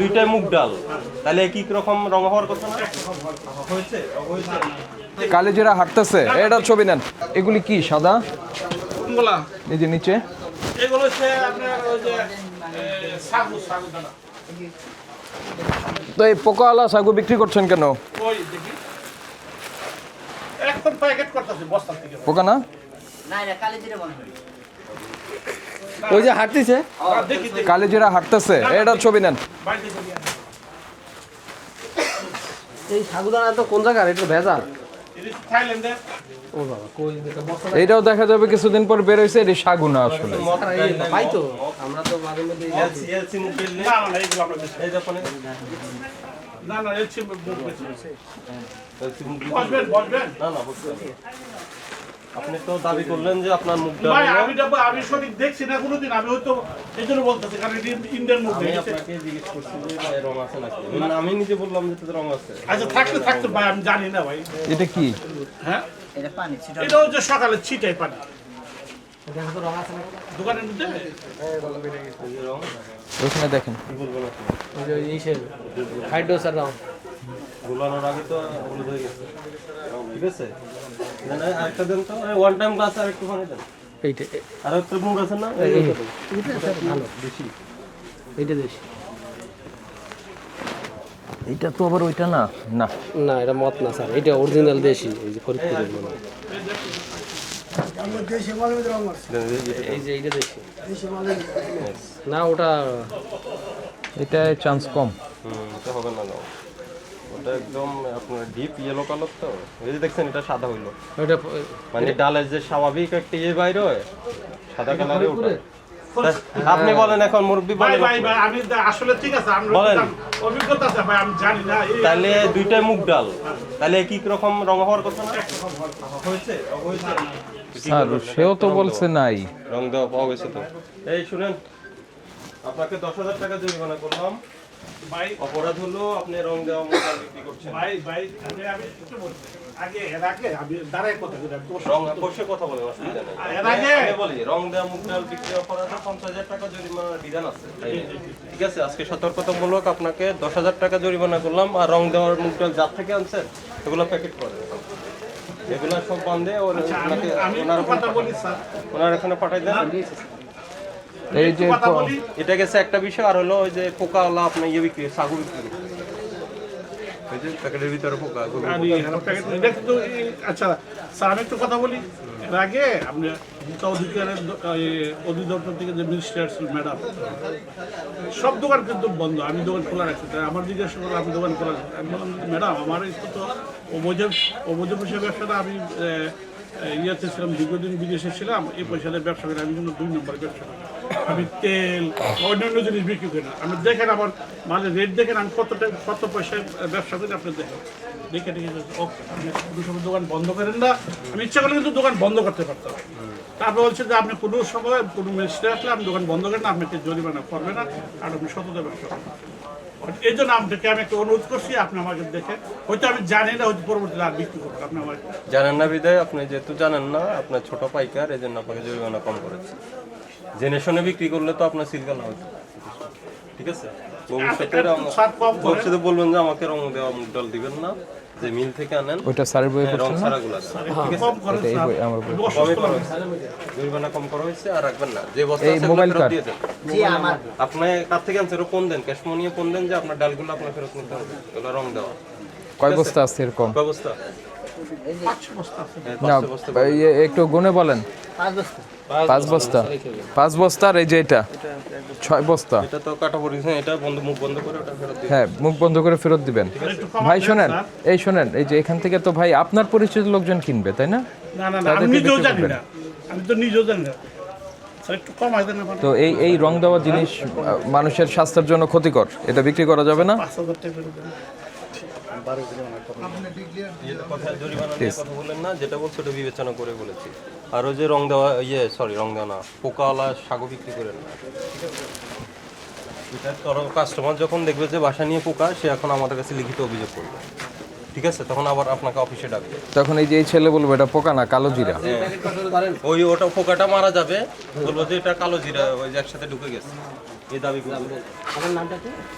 দুইটাই মুগ ডাল। তাহলে কি রকম রং হওয়ার কথা না? হয়েছে কালেজিরা হাঁটতেছে। এটার ছবি নেন। এগুলি কি সাদা? এই যে নিচে। এগুলো হচ্ছে আপনার ওই যে সাগু সাগু দানা। তো এই পোকাওয়ালা সাগু বিক্রি করছেন কেন? ওই দেখি। একদম প্যাকেট করতেছে বস্তা থেকে। পোকা না? না না বন্ধ করি ওই যে হাঁটতেছে? দেখি হাঁটতেছে। এটার ছবি নেন। এই সাগুদানা তো কোন জায়গার? এটা ভেজাল। এটা থাইল্যান্ডে ও বাবা কই দেখে বস্তা এইটাও দেখা যাবে কিছুদিন পর বের হয়েছে এটি সাগু না আসলে না না। আপনি তো দাবি করলেন যে আপনার ডাল ভাই আমি তো আমি সঠিক দেখছি না কোনোদিন আমি হয়তো এই জন্য বলতেছি কারণ এটি ইন্ডিয়ান মুখ আমি আপনাকে জিজ্ঞেস করছি যে ভাই রং আছে নাকি মানে আমি নিজে বললাম যে তাতে রং আছে আচ্ছা থাকতে থাকতে ভাই আমি জানি না ভাই এটা কি হ্যাঁ এটা পানি ছিটা এটা হচ্ছে সকালে ছিটাই পানি দোকানের মধ্যে এই যে রং ওইখানে দেখেন হাইড্রোসার গোলানোর আগে তো হলুদ হয়ে গেছে ঠিক আছে দেন আরেকটা দেন তো ওয়ান টাইম গ্লাস আর একটু পানি দেন। এইটা আর একটা মুগ আছে না? এই- এই এই- ওটা দেন। এইটা ভালো বেশি এইটা বেশি এইটা তো আবার ওইটা না? না। না এটা মত না স্যার। এটা অরিজিনাল দেশি এই যে ফরিদপুরের মনে এই যে- এইটা দেশি। না। ওটা এটা চান্স কম। হুম, এটা হবে না না। ওটা একদম আপনার ডিপ ইয়েলো কালার তো। এই যে দেখছেন এটা সাদা হইল। ওটা মানে ডালের যে স্বাভাবিক একটা ইয়ে বাইরে হয় সাদা কালারে আপনি বলেন এখন মুরব্বী ভাই বলেন ভাই ভাই আমি আসলে ঠিক আছে আমি বলেন। অভিজ্ঞতা আছে ভাই আমি জানি না তাহলে দুইটাই মুগ ডাল। তাহলে কি রকম রং হওয়ার কথা না? হয়েছে হয়েছে। স্যার সেও তো বলছে নাই। রং দেওয়া পাওয়া গেছে তো। এই শুনেন আপনাকে দশ হাজার টাকা জরিমানা করলাম। ভাই অপরাধ হলো আপনি রং দেওয়া মোবাইল বিক্রি করছেন। ভাই ভাই আমি আমি একটু বলছি। আগে এর আগে আমি দাঁড়ায় কথা বলি, রং বসে কথা বলেন অসুবিধা নেই। এর আগে- আমি বলি রং দেওয়া মুগ বিক্রি অপরাধে পঞ্চাশ টাকা জরিমানার বিধান আছে। ঠিক আছে আজকে সতর্কতামূলক আপনাকে দশ হাজার টাকা জরিমানা করলাম আর রং দেওয়ার মুগ ডাল যার থেকে আনছেন এগুলো প্যাকেট করেন এগুলো সব বান্ধে ওর আমি ওনার একটু কথা বলি স্যার। ওনার এখানে পাঠাই দেন। এই যে কথা প- বলি। এটা গেছে একটা বিষয় আর হলো ওই যে পোকাওয়ালা আপনি ইয়ে বিক্রি সাগু বিক্রি। ওই যে প্যাকেটের ভিতরে পোকা এই- আচ্ছা স্যার আমি একটু কথা বলি। এর আগে আপনি ভূতা অধিকারের অধিদপ্তর থেকে যে মিনিস্টার আসছিল ম্যাডাম সব দোকান কিন্তু বন্ধ আমি দোকান খোলা রাখছি। তাই আমার জিজ্ঞাসা করল আমি দোকান খোলা রাখছি আমি বললাম ম্যাডাম আমার একটু তো অবৈধ অবৈধ পয়সা ব্যবসাটা আমি ইয়েতে ছিলাম দীর্ঘদিন বিদেশে ছিলাম এই পয়সাটা ব্যবসা করে আমি কিন্তু দুই নম্বর ব্যবসা করি। আমি তেল, অন্যান্য জিনিস বিক্রি করি না। আমি দেখেন আমার মাঝে রেট দেখেন আমি কত কত পয়সায় ব্যবসা করি, আপনি দেখেন। দেখে দেখে ওকে আপনি দোকান বন্ধ করেন না, আমি ইচ্ছা করলে কিন্তু দোকান বন্ধ করতে পারতাম। তারপর বলছে যে, আপনি কোনো সময় কোনো মিনিস্টার আসলে আপনি দোকান বন্ধ করেন না, আপনি আপনাকে জরিমানা করবে না, আর আপনি সততা ব্যবসা করবেন এই জন্য আপনাকে আমি একটা অনুরোধ করছি, আপনি আমাকে দেখে, হয়তো আমি জানি না, হয়তো পরবর্তীতে আর বিক্রি করবেন আপনি আমার জানেন না বিদায় আপনি যেহেতু জানেন না, আপনার ছোট পাইকার এই জন্য আপনাকে জরিমানা কম করেছে। জেনে শুনে বিক্রি করলে তো আপনার সিলগালা হতো ঠিক আছে? ভবিষ্যতে করেন। ভবিষ্যতে বলবেন যে আমাকে রং দেওয়া মুগ ডাল দিবেন না যে মিল থেকে আনেন। ওইটা স্যারের বই হ্যাঁ, রং ছাড়া গুলা দেন। ঠিক আছে? কম করেন এই বই- আমার বই। কমই করা মানুষ। হয়েছে জরিমানা কম করা হয়েছে আর রাখবেন না। যে বস্তা এই আছে মোবাইল কার্ড? দিয়ে দেন। জি আমার। আপনি কার থেকে আনছেন? ফোন দেন? ক্যাশ মনিয়ে ফোন দেন যে আপনার ডালগুলো আপনার ফেরত নিতে হবে? এগুলো রং দেওয়া। কয় বস্তা আছে এরকম? ব্যবস্থা পাঁচশো বস্তা। হ্যাঁ, না একটু গুনে বলেন। পাঁচ বস্তা। পাঁচ বস্তা পাঁচ বস্তার এই যে এটা ছয় বস্তা। এটা তো কাটা পড়েছে এটা বন্ধ মুখ বন্ধ করে ওটা ফেরত হ্যাঁ মুখ বন্ধ করে ফেরত দিবেন। ভাই শোনেন এই শোনেন এই যে এখান থেকে তো ভাই আপনার পরিচিত লোকজন কিনবে তাই না? না না না আমি নিজেও জানি না। আমি তো নিজেও জানি না। তো এই এই রং দেওয়া জিনিস মানুষের স্বাস্থ্যের জন্য ক্ষতিকর। এটা বিক্রি করা যাবে না? করে। যেটা কথা জরিমানা নিয়ে কথা বললেন না যেটা বলছো ওটা বিবেচনা করে বলেছি। আর ওই যে রং দেওয়া ইয়ে সরি রং দেওয়া না পোকাওয়ালা সাগু বিক্রি করেন না। এটা কাস্টমার যখন দেখবে যে বাসা নিয়ে পোকা সে এখন আমাদের কাছে লিখিত অভিযোগ করবে। ঠিক আছে? তখন আবার আপনাকে অফিসে ডাকবে। তখন এই যে এই ছেলে বলব এটা পোকা না কালো জিরা। ওই ওটা পোকাটা মারা যাবে বলব যে এটা কালো জিরা ওই যে একসাথে ঢুকে গেছে। এই দাবি করবে আমার নামটা কি?